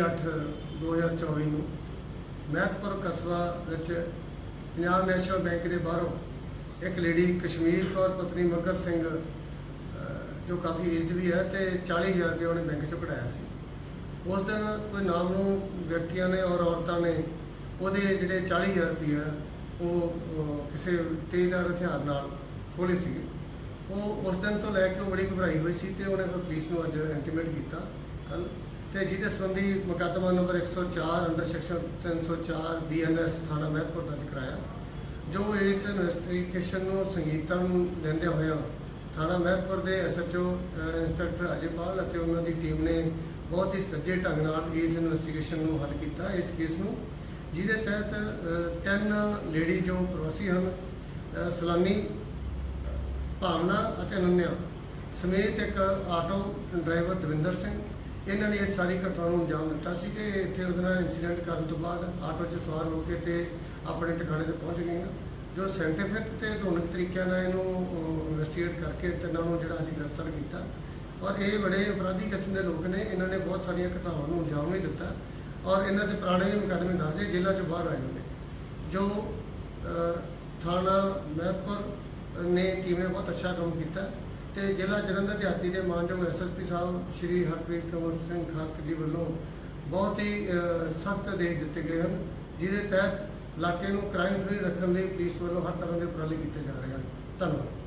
ਨੂੰ ਮਹਿਤਪੁਰ ਕਸਬਾ ਵਿੱਚ ਪੰਜਾਬ ਨੈਸ਼ਨਲ ਬੈਂਕ ਦੇ ਬਾਹਰੋਂ ਇੱਕ ਲੇਡੀ ਕਸ਼ਮੀਰ ਕੌਰ ਪਤਨੀ ਮਗਰ ਸਿੰਘ ਜੋ ਕਾਫੀ ਏਜਡ ਵੀ ਹੈ ਤੇ 40000 ਰੁਪਏ ਉਹਨੇ ਬੈਂਕ ਚੋਂ ਕਢਾਇਆ ਸੀ। ਉਸ ਦਿਨ ਕੋਈ ਨਾਮ ਨੂੰ ਵਿਅਕਤੀਆਂ ਨੇ ਔਰ ਔਰਤਾਂ ਨੇ ਉਹਦੇ ਜਿਹੜੇ 40000 ਰੁਪਏ ਆ, ਉਹ ਕਿਸੇ ਤੇਜ਼ਦਾਰ ਹਥਿਆਰ ਨਾਲ ਖੋਲੇ ਸੀਗੇ। ਉਹ ਉਸ ਦਿਨ ਤੋਂ ਲੈ ਕੇ ਉਹ ਬੜੀ ਘਬਰਾਈ ਹੋਈ ਸੀ ਤੇ ਉਹਨੇ ਫਿਰ ਪੁਲਿਸ ਨੂੰ ਅੱਜ ਇੰਟੀਮੇਟ ਕੀਤਾ ਕੱਲ ਤੇ ਜਿਹਦੇ ਸੰਬੰਧੀ ਮੁਕੱਦਮਾ ਨੰਬਰ 104 ਅੰਡਰ ਸੈਕਸ਼ਨ 304 ਬੀਐਨਐਸ ਥਾਣਾ ਮਹਿਤਪੁਰ ਦਰਜ ਕਰਾਇਆ। ਜੋ ਇਸ ਇਨਵੈਸਟੀਗੇਸ਼ਨ ਨੂੰ ਸੰਗੀਤਾ ਨੂੰ ਲੈਂਦੇ ਹੋਇਆ ਥਾਣਾ ਮਹਿਤਪੁਰ ਦੇ ਐਸਐਚਓ ਇੰਸਪੈਕਟਰ ਅਜੇਪਾਲ ਅਤੇ ਉਹਨਾਂ ਦੀ ਟੀਮ ਨੇ ਬਹੁਤ ਹੀ ਸੱਜੇ ਢੰਗ ਨਾਲ ਇਸ ਇਨਵੈਸਟੀਗੇਸ਼ਨ ਨੂੰ ਹੱਲ ਕੀਤਾ। ਇਸ ਕੇਸ ਨੂੰ ਜਿਹਦੇ ਤਹਿਤ ਅ, ਤਿੰਨ ਲੇਡੀ ਜੋ ਪ੍ਰਵਾਸੀ ਹਨ ਅ, ਸਲਾਨੀ ਭਾਵਨਾ ਅਤੇ ਅਨੰਨਿਆ ਸਮੇਤ ਇੱਕ ਆਟੋ ਡਰਾਈਵਰ ਦਵਿੰਦਰ ਸਿੰਘ ਇਹਨਾਂ ਨੇ ਇਸ ਸਾਰੀ ਘਟਨਾ ਨੂੰ ਅੰਜਾਮ ਦਿੱਤਾ ਸੀ ਕਿ ਇੱਥੇ ਉਹਦੇ ਨਾਲ ਇਨਸੀਡੈਂਟ ਕਰਨ ਤੋਂ ਬਾਅਦ ਆਟੋ 'ਚ ਸਵਾਰ ਹੋ ਕੇ ਤੇ ਆਪਣੇ ਟਿਕਾਣੇ ਤੇ ਪਹੁੰਚ ਗਈਆਂ ਜੋ ਸਾਇੰਟੀਫਿਕ ਤੇ ਆਧੁਨਿਕ ਤਰੀਕਿਆਂ ਨਾਲ ਇਹਨੂੰ ਇਨਵੈਸਟੀਗੇਟ ਕਰਕੇ ਇਹਨਾਂ ਨੂੰ ਜਿਹੜਾ ਅੱਜ ਗ੍ਰਿਫਤਾਰ ਕੀਤਾ। ਔਰ ਇਹ ਬੜੇ ਅਪਰਾਧੀ ਕਿਸਮ ਦੇ ਲੋਕ ਨੇ, ਇਹਨਾਂ ਨੇ ਬਹੁਤ ਸਾਰੀਆਂ ਘਟਨਾਵਾਂ ਨੂੰ ਅੰਜਾਮ ਵੀ ਦਿੱਤਾ। ਔਰ ਇਹਨਾਂ ਦੇ ਪੁਰਾਣੇ ਵੀ ਮੁਕੱਦਮੇ ਦਰਜ ਹੈ ਜੇਲ੍ਹਾਂ 'ਚੋਂ ਬਾਹਰ ਆਏ ਹੋਏ ਨੇ। ਜੋ ਥਾਣਾ ਮਹਿਤਪੁਰ ਨੇ ਟੀਮ ਨੇ ਬਹੁਤ ਅੱਛਾ ਕੰਮ ਕੀਤਾ। ਤੇ ਜ਼ਿਲ੍ਹਾ ਜਲੰਧਰ ਦਿਹਾਤੀ ਦੇ ਮਾਨਯੋਗ ਐਸਐਸਪੀ ਸਾਹਿਬ, ਸ਼੍ਰੀ ਹਰਪ੍ਰੀਤ ਕਮਲ ਸਿੰਘ ਖਾਕ ਜੀ ਵੱਲੋਂ ਬਹੁਤ ਹੀ ਸਖਤ ਆਦੇਸ਼ ਦਿੱਤੇ ਗਏ ਹਨ, ਜਿਹਦੇ ਤਹਿਤ ਇਲਾਕੇ ਨੂੰ ਕ੍ਰਾਈਮ ਫ੍ਰੀ ਰੱਖਣ ਲਈ ਪੁਲਿਸ ਵੱਲੋਂ ਹਰ ਤਰ੍ਹਾਂ ਦੇ ਉਪਰਾਲੇ ਕੀਤੇ ਜਾ ਰਹੇ ਹਨ। ਧੰਨਵਾਦ।